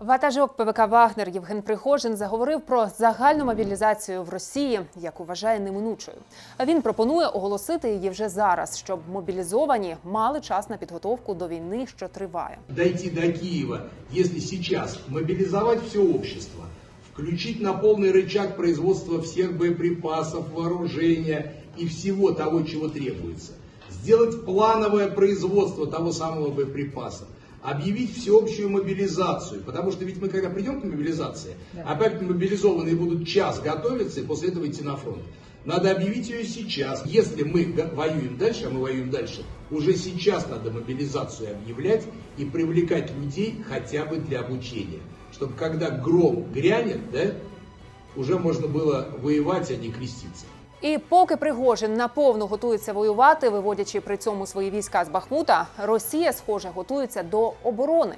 Ватажок ПВК Вагнер Євген Пригожин заговорив про загальну мобілізацію в Росії, яку вважає неминучою. Він пропонує оголосити її вже зараз, щоб мобілізовані мали час на підготовку до війни, що триває. дойти до Киева, если сейчас мобилизовать все общество, включить на полный рычаг производства всех боеприпасов, вооружения и всего того, чего требуется, сделать плановое производство того самого боеприпаса, объявить всеобщую мобилизацию, потому что ведь мы когда придем к мобилизации, опять мобилизованные будут час готовиться и после этого идти на фронт. Надо объявить ее сейчас. Если мы воюем дальше, а мы воюем дальше, уже сейчас надо мобилизацию объявлять и привлекать людей хотя бы для обучения. Чтобы когда гром грянет, да, уже можно было воевать, а не креститься. І поки Пригожин наповну готується воювати, виводячи при цьому свої війська з Бахмута, Росія, схоже, готується до оборони.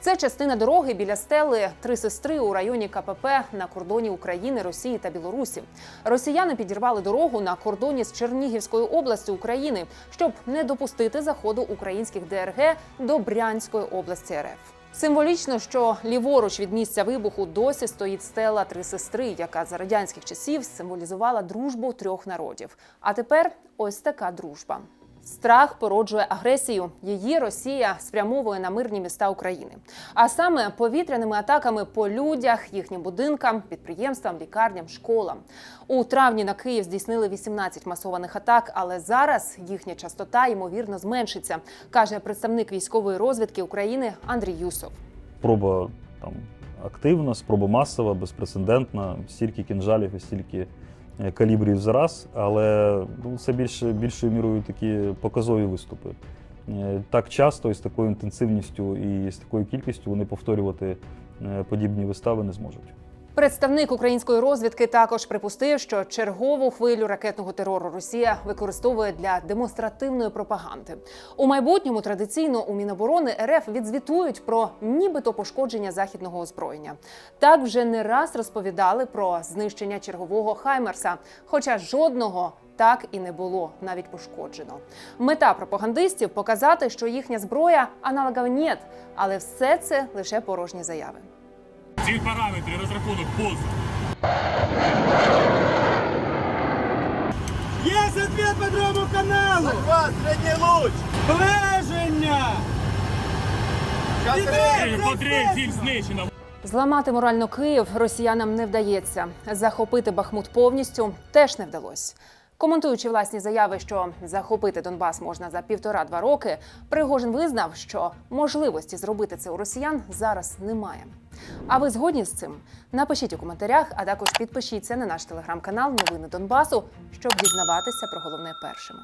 Це частина дороги біля стели Три сестри у районі КПП на кордоні України, Росії та Білорусі. Росіяни підірвали дорогу на кордоні з Чернігівською областю України, щоб не допустити заходу українських ДРГ до Брянської області РФ. Символічно, що ліворуч від місця вибуху досі стоїть стела Три сестри, яка за радянських часів символізувала дружбу трьох народів. А тепер ось така дружба. Страх породжує агресію. Її Росія спрямовує на мирні міста України, а саме повітряними атаками по людях, їхнім будинкам, підприємствам, лікарням, школам. У травні на Київ здійснили 18 масованих атак, але зараз їхня частота ймовірно зменшиться, каже представник військової розвідки України Андрій Юсов. спроба там активна, спроба масова, безпрецедентна, стільки кінжалів і стільки калібрів за раз, але ну, це більше більшою мірою такі показові виступи. Е, Так часто і з такою інтенсивністю і з такою кількістю вони повторювати е, подібні вистави не зможуть. Представник української розвідки також припустив, що чергову хвилю ракетного терору Росія використовує для демонстративної пропаганди. У майбутньому традиційно у Міноборони РФ відзвітують про нібито пошкодження західного озброєння. Так вже не раз розповідали про знищення чергового Хаймерса, хоча жодного. Так і не було навіть пошкоджено. Мета пропагандистів показати, що їхня зброя аналогів нет, але все це лише порожні заяви. Ці параметри розрахунок поза. Есть ответ по другому каналу! Захват, средний луч! Ближення! Іди, По три, ціль знищена. Зламати морально Київ росіянам не вдається. Захопити Бахмут повністю теж не вдалося. Коментуючи власні заяви, що захопити Донбас можна за півтора-два роки, Пригожин визнав, що можливості зробити це у росіян зараз немає. А ви згодні з цим? Напишіть у коментарях, а також підпишіться на наш телеграм-канал Новини Донбасу, щоб дізнаватися про головне першими.